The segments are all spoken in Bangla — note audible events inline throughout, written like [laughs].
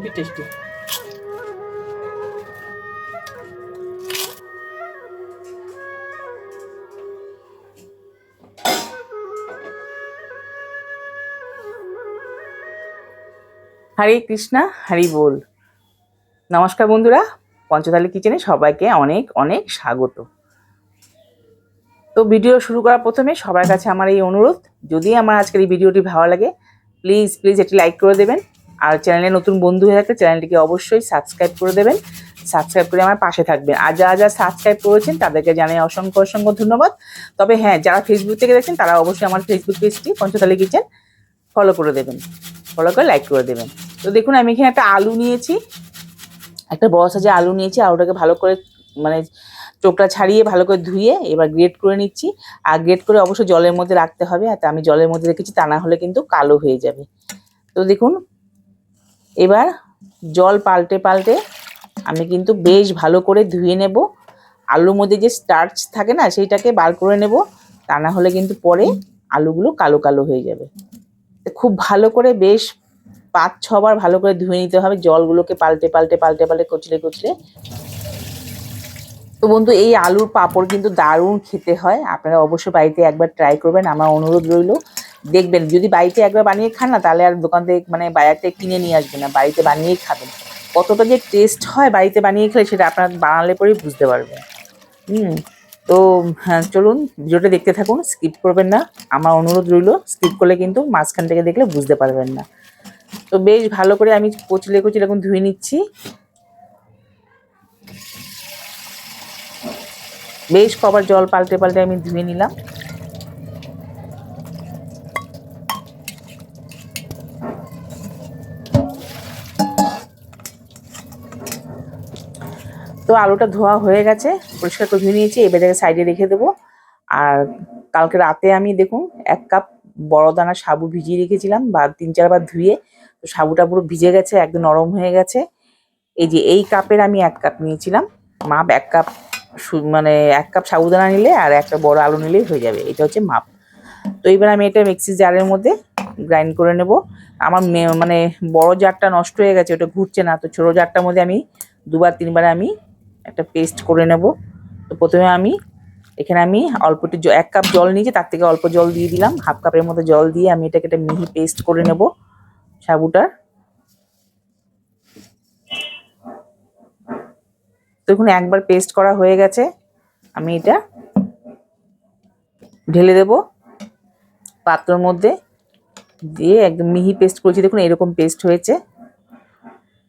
হেভি টেস্টি হরে কৃষ্ণা, হরি বল। নমস্কার বন্ধুরা, পঞ্চতালি কিচেনে সবাইকে অনেক অনেক স্বাগত। তো ভিডিও শুরু করার প্রথমে সবার কাছে আমার এই অনুরোধ, যদি আমার আজকের এই ভিডিওটি ভালো লাগে প্লিজ প্লিজ এটি লাইক করে দেবেন। আর চ্যানেলে নতুন বন্ধু হয়ে থাকলে চ্যানেলটিকে অবশ্যই সাবস্ক্রাইব করে দেবেন। সাবস্ক্রাইব করে আমার পাশে থাকবেন। আর যারা যারা সাবস্ক্রাইব করেছেন, তাদেরকে জানাই অসংখ্য অসংখ্য ধন্যবাদ। তবে হ্যাঁ যারা ফেসবুক থেকে দেখছেন, তারা অবশ্যই আমার ফেসবুক পেজটি পঞ্চতালি কিচেন ফলো করে দেবেন। ফলো করে লাইক করে দেবেন। তো দেখুন, আমি এখানে একটা আলু নিয়েছি। একটা বড় সাইজে আলু নিয়েছি। আলুটাকে ভালো করে মানে চোখটা ছাড়িয়ে, ভালো করে ধুয়ে এবার গ্রেট করে নিচ্ছি। আর গ্রেট করে অবশ্যই জলের মধ্যে রাখতে হবে। আর আমি জলের মধ্যে রেখেছি, তা না হলে কিন্তু কালো হয়ে যাবে। তো দেখুন এবার জল পাল্টে পাল্টে আমি কিন্তু বেশ ভালো করে ধুয়ে নেব। আলুর মধ্যে যে স্টার্চ থাকে না, সেইটাকে বার করে নেব। তা না হলে কিন্তু পরে আলুগুলো কালো কালো হয়ে যাবে। খুব ভালো করে বেশ পাঁচ ছবার ভালো করে ধুয়ে নিতে হবে। জলগুলোকে পাল্টে পাল্টে পাল্টে পাল্টে কচলে কচলে। তো বন্ধু, এই আলুর পাঁপড় কিন্তু দারুণ খেতে হয়। আপনারা অবশ্যই বাড়িতে একবার ট্রাই করবেন। আমার অনুরোধ রইল। দেখবেন, যদি বাড়িতে একবার বানিয়ে খান না, তাহলে আর দোকান থেকে মানে বাজার থেকে কিনে নিয়ে আসবেন না, বাড়িতে বানিয়েই খাবেন। কতটা যে টেস্ট হয় বাড়িতে বানিয়ে খেলে, সেটা আপনার বানালে পরেই বুঝতে পারবেন। হুম, তো হ্যাঁ চলুন, ভিডিওটা দেখতে থাকুন স্কিপ করবেন না। আমার অনুরোধ রইল স্কিপ করলে কিন্তু মাঝখান থেকে দেখলে বুঝতে পারবেন না। তো বেশ ভালো করে আমি কচলে কচলে এখন ধুয়ে নিচ্ছি। বেশ কবার জল পাল্টে পাল্টে আমি ধুয়ে নিলাম। তো আলুটা ধোয়া হয়ে গেছে, পরিষ্কার করে ধুয়ে নিয়েছি, এবার এটাকে সাইডে রেখে দেবো। আর কালকে রাতে আমি দেখুন, এক কাপ বড় দানা সাবু ভিজিয়ে রেখেছিলাম, বা তিন চারবার ধুয়ে, তো সাবুটা পুরো ভিজে গেছে, একদম নরম হয়ে গেছে। এই যে এই কাপের আমি এক কাপ নিয়েছিলাম, মাপ এক কাপ মানে এক কাপ সাবুদানা নিলে আর একটা বড় আলু নিলেই হয়ে যাবে, এটা হচ্ছে মাপ। তো এবার আমি এটা মিক্সি জারের মধ্যে গ্রাইন্ড করে নেব। আমার মানে বড় জারটা নষ্ট হয়ে গেছে, ওটা ঘুরছে না, তো ছোটো জারটার মধ্যে আমি দুবার, তিনবার আমি একটা পেস্ট করে নেব। তো প্রথমে আমি, এখানে আমি অল্প একটু এক কাপ জল নিয়েছি, তার থেকে অল্প জল দিয়ে দিলাম। হাফ কাপের মতো জল দিয়ে আমি এটাকে একটা মিহি পেস্ট করে নেব সাবুটার। দেখুন, একবার পেস্ট করা হয়ে গেছে। আমি এটা ঢেলে দেব পাত্রর মধ্যে দিয়ে একদম মিহি পেস্ট করেছি। দেখুন, এরকম পেস্ট হয়েছে।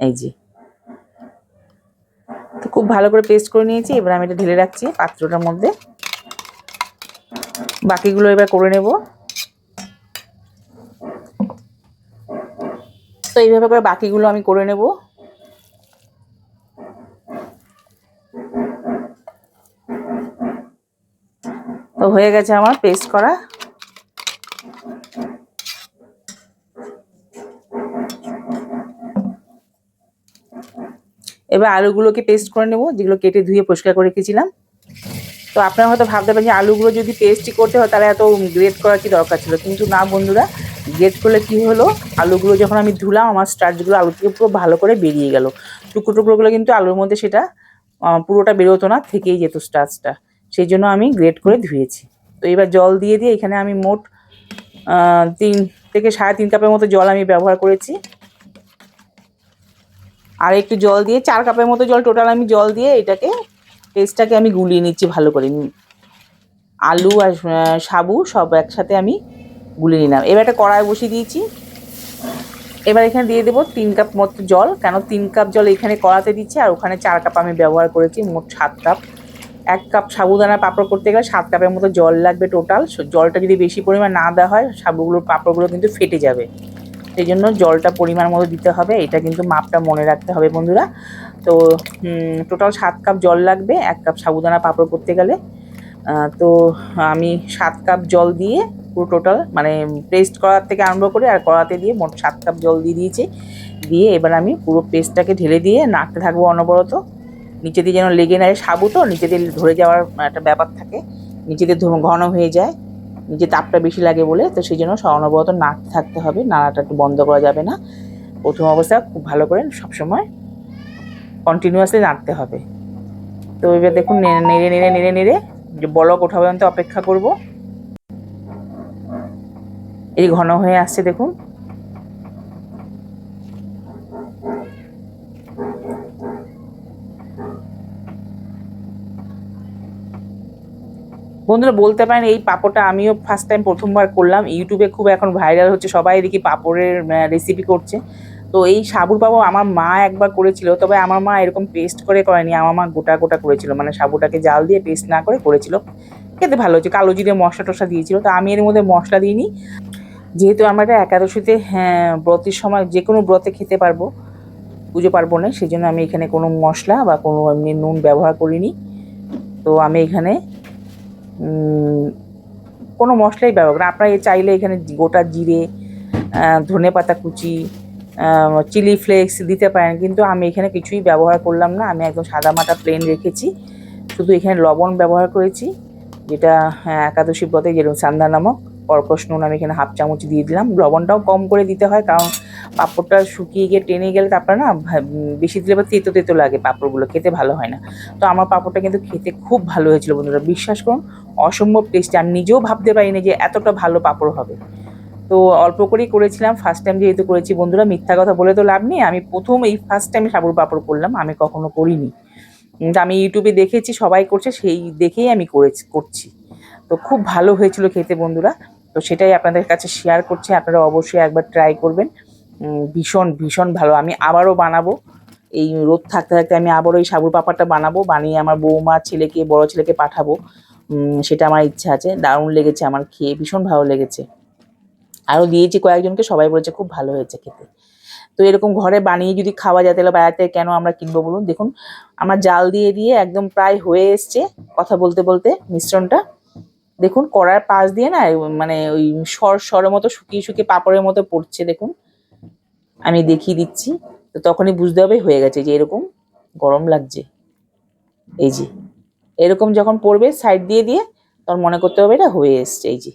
এই যে তো খুব ভালো করে পেস্ট করে নিয়েছি, এবার আমি এটা ঢেলে রাখছি পাত্রটার মধ্যে। বাকিগুলো এবার করে নেব। তো এইভাবে করে বাকিগুলো আমি করে নেব। তো হয়ে গেছে আমার পেস্ট করা। এবার আলুগুলোকে পেস্ট করে নেব, যেগুলো কেটে ধুয়ে পরিষ্কার করে রেখেছিলাম। তো আপনারা হয়তো ভাবতে পারেন যে আলুগুলো যদি পেস্টই করতে হয়, তাহলে এত গ্রেট করার কি দরকার ছিল? কিন্তু না বন্ধুরা গ্রেট করলে কি হলো? আলুগুলো যখন আমি ধুলাম, আমার স্টার্চগুলো আলু থেকে পুরো ভালো করে বেরিয়ে গেল। টুকরো টুকরোগুলো কিন্তু আলুর মধ্যে সেটা পুরোটা বেরোতো না, থেকেই যেত স্টার্চটা সেই জন্য আমি গ্রেট করে ধুয়েছি। তো এবার জল দিয়ে দিয়ে এখানে আমি মোট তিন থেকে সাড়ে তিন কাপের মতো জল আমি ব্যবহার করেছি। আর একটু জল দিয়ে চার কাপের মতো জল টোটাল আমি জল দিয়ে এটাকে পেস্টটাকে আমি গুলিয়ে নিচ্ছি ভালো করে। আলু আর সাবু সব একসাথে আমি গুলিয়ে নিলাম। এবার একটা কড়াই বসিয়ে দিয়েছি। এবার এখানে দিয়ে দেবো তিন কাপ মতো জল, কেন তিন কাপ জল এখানে কড়াতে দিচ্ছি, আর ওখানে চার কাপ আমি ব্যবহার করেছি মোট সাত কাপ। এক কাপ সাবুদানা পাঁপড় করতে গেলে সাত কাপের মতো জল লাগবে টোটাল জলটা যদি বেশি পরিমাণ না দেওয়া হয়, সাবুগুলোর পাঁপড়গুলো কিন্তু ফেটে যাবে। সেই জন্য জলটা পরিমাণ মতো দিতে হবে। এটা কিন্তু মাপটা মনে রাখতে হবে বন্ধুরা। তো টোটাল সাত কাপ জল লাগবে, এক কাপ সাবুদানা পাঁপড় করতে গেলে। তো আমি সাত কাপ জল দিয়ে পুরো টোটাল মানে পেস্ট করার থেকে আরম্ভ করে আর কড়াতে দিয়ে মোট সাত কাপ জল দিয়ে দিয়েছি। দিয়ে এবার আমি পুরো পেস্টটাকে ঢেলে দিয়ে নাড়তে থাকব অনবরত। নিচে দিয়ে যেন লেগে না যায় সাবু তো, নিচে দিয়ে ধরে যাওয়ার একটা ব্যাপার থাকে। নিচে দিয়ে ঘন হয়ে যায়। নিচে তাপটা বেশি লাগে বলে, তো সেই জন্য অনবরত নাড়তে থাকতে হবে নাড়াটা একটু বন্ধ করা যাবে না। প্রথম অবস্থা খুব ভালো করে সবসময় কন্টিনিউয়াসলি নাড়তে হবে। তো এবার দেখুন, নেড়ে নেড়ে নেড়ে নেড়ে যে বলক ওঠা পর্যন্ত অপেক্ষা করব। এই ঘন হয়ে আসছে, দেখুন। বন্ধুরা বলতে পারেন এই পাপড়টা আমিও ফার্স্ট টাইম প্রথমবার করলাম। ইউটিউবে খুব এখন ভাইরাল হচ্ছে, সবাই দেখি পাপড়ের রেসিপি করছে। তো এই সাবুর পাপড় আমার মা একবার করেছিল, তবে আমার মা এরকম পেস্ট করে করেনি, আমার মা গোটা গোটা করেছিল। মানে সাবুটাকে জাল দিয়ে পেস্ট না করে করেছিল। খেতে ভালো হচ্ছে কালো জিরে মশলা টশলা দিয়েছিল। তো আমি এর মধ্যে মশলা দিইনি। যেহেতু আমরা এটা একাদশীতে হ্যাঁ ব্রতের সময় যে কোনো ব্রতে খেতে পারব, পুজো পার্বণে সেই জন্য আমি এখানে কোনো মশলা বা কোনো এমনি নুন ব্যবহার করিনি। তো আমি এখানে কোনো মশলাই ব্যবহার করেন আপনারা চাইলে এখানে গোটা জিরে ধনে পাতা কুচি চিলি ফ্লেক্স দিতে পারেন। কিন্তু আমি এখানে কিছুই ব্যবহার করলাম না। আমি একদম সাদা মাটা প্লেন রেখেছি। শুধু এখানে লবণ ব্যবহার করেছি যেটা হ্যাঁ, একাদশী ব্রতে যেরকম সান্দা নামক কর্কশ নুন আমি এখানে হাফ চামচ দিয়ে দিলাম। লবণটাও কম করে দিতে হয় কারণ পাঁপড়টা শুকিয়ে গিয়ে টেনে গেলে তারপরে না বেশি দিলে বা তেতো তেতো লাগে পাঁপড়গুলো, খেতে ভালো হয় না। তো আমার পাঁপড়টা কিন্তু খেতে খুব ভালো হয়েছিল বন্ধুরা, বিশ্বাস করুন, অসম্ভব টেস্টি আমি নিজেও ভাবতে পারিনি যে এতটা ভালো পাঁপড় হবে। তো অল্প করেই করেছিলাম ফার্স্ট টাইম যেহেতু করেছি বন্ধুরা, মিথ্যা কথা বলে তো লাভ নেই, আমি প্রথম এই ফার্স্ট টাইম সাবুর পাঁপড় করলাম, আমি কখনো করিনি। আমি ইউটিউবে দেখেছি, সবাই করছে, সেই দেখেই আমি করেছি, করছি। তো খুব ভালো হয়েছিল খেতে বন্ধুরা, তো সেটাই আপনাদের কাছে শেয়ার করছি, আপনারা অবশ্যই একবার ট্রাই করবেন। ভীষণ ভীষণ ভালো। আমি আবারও বানাবো। এই রোদ থাকতে থাকতে আমি আবারও এই সাবুর পাপাটা বানাবো, বানিয়ে আমার বৌমা ছেলেকে, বড় ছেলেকে পাঠাবো। সেটা আমার ইচ্ছা আছে। দারুণ লেগেছে আমার খেয়ে, ভীষণ ভালো লেগেছে। আরও দিয়েছি কয়েকজনকে, সবাই বলেছে খুব ভালো হয়েছে খেতে। তো এরকম ঘরে বানিয়ে যদি খাওয়া যায়, তাহলে বাইরে কেন আমরা কিনবো বলুন? দেখুন, আমার জাল দিয়ে দিয়ে একদম প্রায় হয়ে এসছে কথা বলতে বলতে মিশ্রণটা। দেখুন, কড়ার পাশ দিয়ে না মানে ওই সর সরের মতো শুকিয়ে শুকিয়ে পাপড়ের মতো পড়ছে, দেখুন। আমি দেখিয়ে দিচ্ছি। তো তখনই বুঝতে হবে, হয়ে গেছে যে এরকম গরম লাগছে। এই যে, এরকম যখন পড়বে সাইড দিয়ে দিয়ে, তখন মনে করতে হবে এটা হয়ে এসছে, এই যে।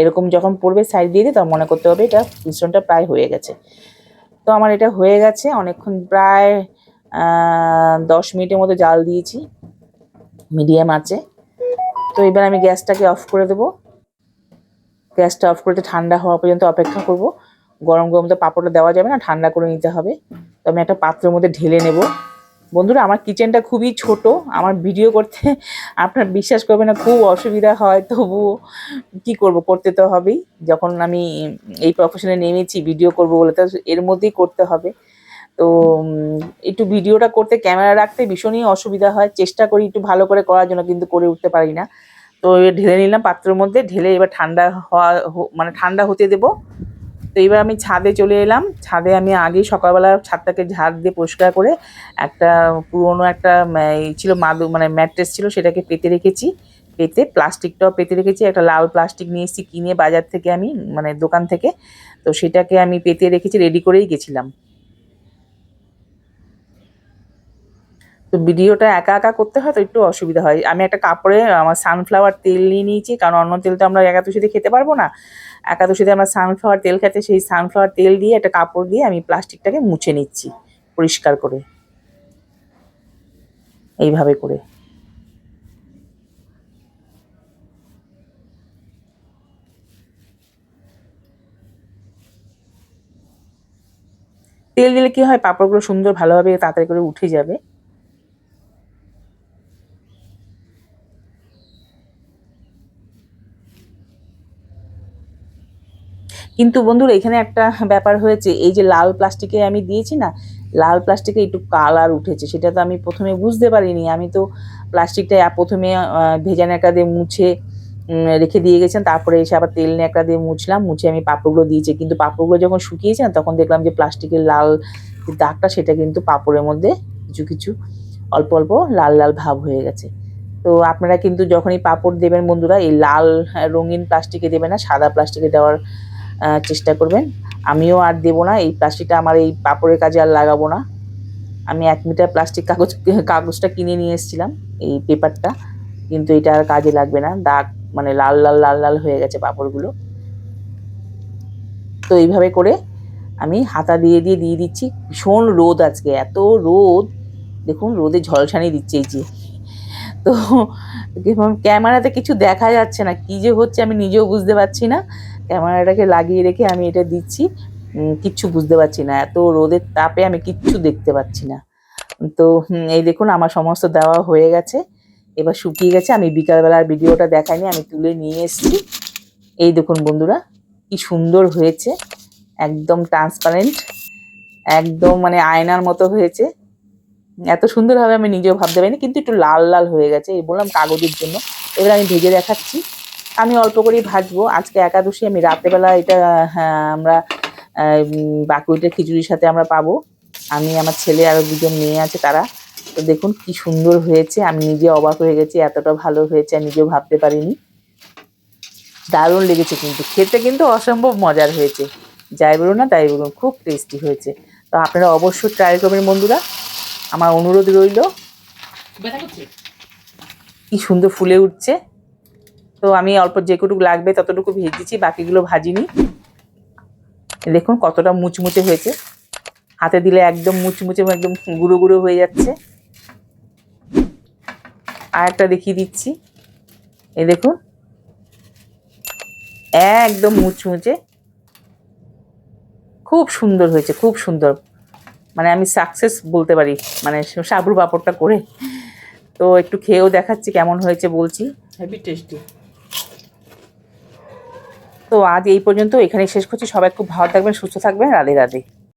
এরকম যখন পড়বে সাইড দিয়ে দিয়ে, তখন মনে করতে হবে এটা মিশ্রণটা প্রায় হয়ে গেছে। তো আমার এটা হয়ে গেছে, অনেকক্ষণ প্রায় দশ মিনিটের মতো জাল দিয়েছি। মিডিয়াম আছে। তো এবার আমি গ্যাসটাকে অফ করে দেবো। গ্যাসটা অফ করে ঠান্ডা হওয়া পর্যন্ত অপেক্ষা করব। গরম গরম তো পাঁপড়টা দেওয়া যাবে না, ঠান্ডা করে নিতে হবে। তো আমি একটা পাত্রের মধ্যে ঢেলে নেব। বন্ধুরা, আমার কিচেনটা খুবই ছোট, আমার ভিডিও করতে [laughs] আপনার বিশ্বাস করবে না, খুব অসুবিধা হয়, তবুও কি করব, করতে তো হবেই। যখন আমি এই প্রফেশনে নেমেছি, ভিডিও করব বলে, তো এর মধ্যেই করতে হবে। তো একটু ভিডিওটা করতে, ক্যামেরা রাখতে ভীষণই অসুবিধা হয়। চেষ্টা করি একটু ভালো করে করার জন্য, কিন্তু করে উঠতে পারি না। তো ঢেলে নিলাম পাত্রের মধ্যে, ঢেলে এবার ঠান্ডা হওয়া মানে ঠান্ডা হতে দেব। তো এবার আমি ছাদে চলে এলাম। ছাদে আমি আগেই সকালবেলা ছাদটাকে ঝাড় দিয়ে পরিষ্কার করে একটা পুরোনো একটা ছিল মাদু মানে ম্যাট্রেস ছিল, সেটাকে পেতে রেখেছি। পেতে প্লাস্টিকটাও পেতে রেখেছি, একটা লাল প্লাস্টিক নিয়ে এসেছি, কিনে বাজার থেকে আমি মানে দোকান থেকে। তো সেটাকে আমি পেতে রেখেছি, রেডি করেই গেছিলাম। তো ভিডিওটা একা একা করতে হয় তো একটু অসুবিধা হয়। আমি একটা কাপড়ে, আমার সানফ্লাওয়ার তেল নিয়ে নিয়েছি, কারণ অন্য তেল তো আমরা একাদশীতে খেতে পারব না। একাদশীতে আমার সানফ্লাওয়ার তেল খেতে, সেই সানফ্লাওয়ার তেল দিয়ে একটা কাপড় দিয়ে আমি প্লাস্টিকটাকে মুছে নিচ্ছি পরিষ্কার করে। এইভাবে করে। তেল দিলে কি হয়? পাঁপড়গুলো সুন্দর ভালোভাবে তাড়াতাড়ি করে উঠে যাবে। কিন্তু বন্ধুরা, এখানে একটা ব্যাপার হয়েছে, এই যে লাল প্লাস্টিকে আমি দিয়েছি না, লাল প্লাস্টিকে একটু কালার উঠেছে, সেটা তো আমি প্রথমে বুঝতে পারিনি, আমি তো প্লাস্টিকটা প্রথমে ভেজা ন্যাকড়া দিয়ে মুছে রেখে দিয়ে গেছেন তারপরে এসে আবার তেল ন্যাকড়া দিয়ে মুছলাম, মুছে আমি পাঁপড়গুলো দিয়েছি, কিন্তু পাঁপড়গুলো যখন শুকিয়েছে না তখন দেখলাম যে প্লাস্টিকের লাল দাগটা, সেটা কিন্তু পাঁপড়ের মধ্যে কিছু কিছু, অল্প অল্প লাল লাল ভাব হয়ে গেছে। তো আপনারা কিন্তু যখনই পাঁপড় দেবেন বন্ধুরা, এই লাল রঙিন প্লাস্টিকে দেবে না, সাদা প্লাস্টিকে দেওয়ার চেষ্টা করবেন। আমিও আর দেবো না, এই প্লাস্টিকটা আমার এই পাপড়ের কাজে আর লাগাবো না। আমি এক মিটার প্লাস্টিক কাগজ, কাগজটা কিনে নিয়ে এসেছিলাম, এই পেপারটা। কিন্তু এটা আর কাজে লাগবে না, দাগ মানে লাল লাল লাল লাল হয়ে গেছে পাপড়গুলো। তো এইভাবে করে আমি হাতা দিয়ে দিয়ে দিয়ে দিচ্ছি। ভীষণ রোদ আজকে, এত রোদ। দেখুন, রোদে ঝলসানি দিচ্ছে এই যে। তো ক্যামেরাতে কিছু দেখা যাচ্ছে না, কি যে হচ্ছে আমি নিজেও বুঝতে পারছি না। ক্যামেরাটাকে লাগিয়ে রেখে আমি এটা দিচ্ছি। কিচ্ছু বুঝতে পারছি না। এত রোদের তাপে আমি কিচ্ছু দেখতে পাচ্ছি না। তো এই দেখুন আমার সমস্ত দেওয়া হয়ে গেছে। এবার শুকিয়ে গেছে। আমি বিকালবেলার ভিডিওটা দেখাইনি, আমি তুলে নিয়ে এসেছি। এই দেখুন বন্ধুরা, কি সুন্দর হয়েছে। একদম ট্রান্সপারেন্ট একদম মানে আয়নার মতো হয়েছে। এত সুন্দরভাবে আমি নিজেও ভাবতে পারিনি, কিন্তু একটু লাল লাল হয়ে গেছে। এই বললাম কাগজের জন্য। এবার আমি ভেজে দেখাচ্ছি। আমি অল্প করেই ভাজবো। আজকে একাদশী আমি রাত্রেবেলা এটা হ্যাঁ, আমরা বাকুইটের খিচুড়ির সাথে আমরা পাবো। আমি আমার ছেলে আরও দুজন মেয়ে আছে তারা। তো দেখুন কি সুন্দর হয়েছে। আমি নিজে অবাক হয়ে গেছি এতটা ভালো হয়েছে আমি নিজেও ভাবতে পারিনি। দারুণ লেগেছে কিন্তু। খেতে কিন্তু অসম্ভব মজার হয়েছে। যাই বলুন না তাই বলুন খুব টেস্টি হয়েছে। তো আপনারা অবশ্যই ট্রাই করবেন বন্ধুরা। আমার অনুরোধ রইল। কি সুন্দর ফুলে উঠছে। তো আমি অল্প যেটুকু লাগবে ততটুকু ভেজেছি, বাকিগুলো ভাজিনি। দেখুন কতটা মুচমুচে হয়েছে। হাতে দিলে একদম মুচমুচে একদম গুঁড়ো গুঁড়ো হয়ে যাচ্ছে। আর একটা দেখিয়ে দিচ্ছি। এই দেখুন, একদম মুচমুচে। খুব সুন্দর হয়েছে, খুব সুন্দর। মানে আমি সাকসেস বলতে পারি মানে সাবুর পাঁপড়টা করে। তো একটু খেয়েও দেখাচ্ছি কেমন হয়েছে বলছি। হেভি টেস্টি তো আজ এই পর্যন্ত এখানে শেষ করছি। সবাই খুব ভালো থাকবেন, সুস্থ থাকবেন। রাধে রাধে।